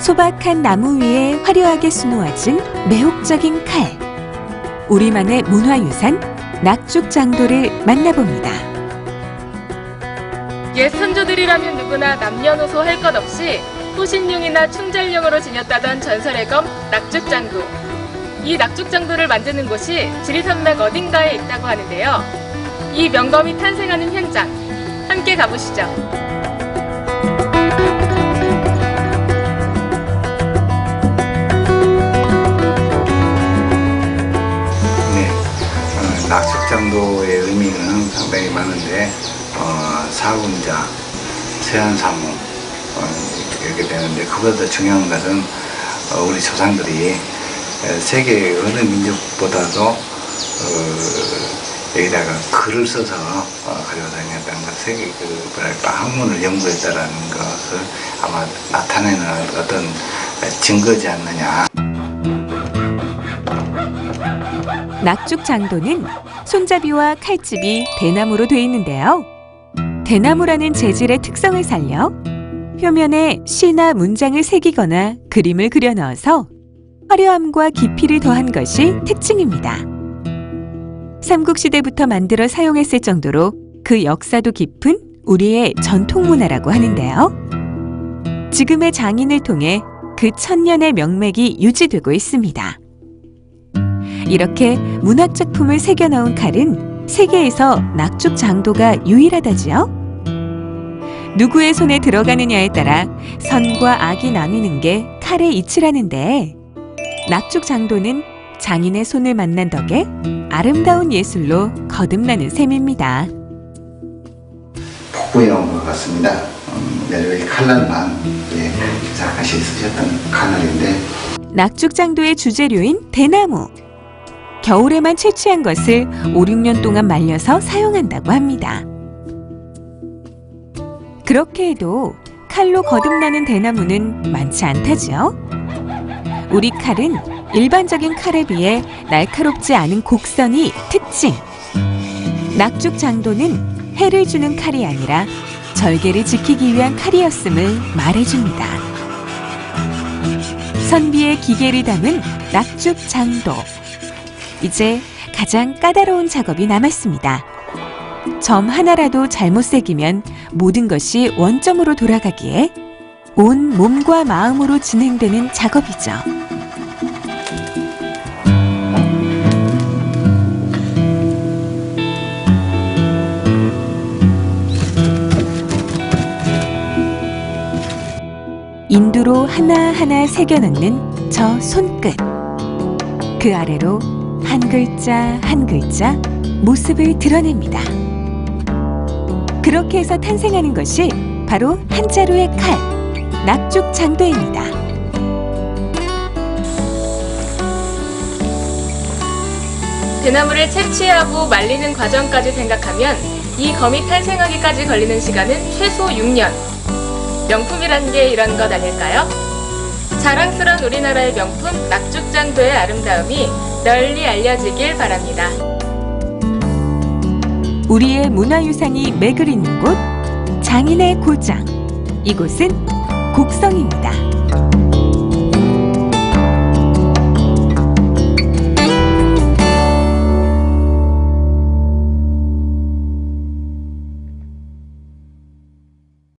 소박한 나무 위에 화려하게 수놓아진 매혹적인 칼. 우리만의 문화유산 낙죽장도를 만나봅니다. 옛 선조들이라면 누구나 남녀노소 할 것 없이 호신용이나 충절용으로 지녔다던 전설의 검 낙죽장도. 이 낙죽장도를 만드는 곳이 지리산맥 어딘가에 있다고 하는데요. 이 명검이 탄생하는 현장 함께 가보시죠. 어, 낙석장도의 의미는 상당히 많은데 어, 사군자, 세안사무 어, 이렇게 되는데 그보다 중요한 것은 어, 우리 조상들이 에, 세계 어느 민족보다도 어, 여기다가 글을 써서 어, 가지고 다녔다는 것, 세계 그 뭐랄까 학문을 연구했다라는 것을 아마 나타내는 어떤 증거지 않느냐. 낙죽장도는 손잡이와 칼집이 대나무로 되어 있는데요. 대나무라는 재질의 특성을 살려 표면에 시나 문장을 새기거나 그림을 그려 넣어서 화려함과 깊이를 더한 것이 특징입니다. 삼국시대부터 만들어 사용했을 정도로 그 역사도 깊은 우리의 전통 문화라고 하는데요. 지금의 장인을 통해 그 천년의 명맥이 유지되고 있습니다. 이렇게 문학 작품을 새겨 넣은 칼은 세계에서 낙죽 장도가 유일하다지요. 누구의 손에 들어가느냐에 따라 선과 악이 나뉘는 게 칼의 이치라는데 낙죽 장도는 장인의 손을 만난 덕에 아름다운 예술로 거듭나는 셈입니다. 복부에 온것 같습니다. 음, 네, 여기 칼날만 예, 작가시 쓰셨던 칼날인데 낙죽 장도의 주재료인 대나무. 겨울에만 채취한 것을 5, 6년 동안 말려서 사용한다고 합니다. 그렇게 해도 칼로 거듭나는 대나무는 많지 않다지요. 우리 칼은 일반적인 칼에 비해 날카롭지 않은 곡선이 특징. 낙죽 장도는 해를 주는 칼이 아니라 절개를 지키기 위한 칼이었음을 말해줍니다. 선비의 기계를 담은 낙죽 장도. 이제 가장 까다로운 작업이 남았습니다. 점 하나라도 잘못 새기면 모든 것이 원점으로 돌아가기에 온 몸과 마음으로 진행되는 작업이죠. 인두로 하나하나 새겨넣는 저 손끝. 그 아래로 한 글자 한 글자 모습을 드러냅니다. 그렇게 해서 탄생하는 것이 바로 한자루의 칼, 낙죽 장도입니다. 대나무를 채취하고 말리는 과정까지 생각하면 이 검이 탄생하기까지 걸리는 시간은 최소 6년. 명품이란 게 이런 것 아닐까요? 자랑스러운 우리나라의 명품 낙죽장도의 아름다움이 널리 알려지길 바랍니다. 우리의 문화유산이 잇는 곳, 장인의 고장. 이곳은 곡성입니다.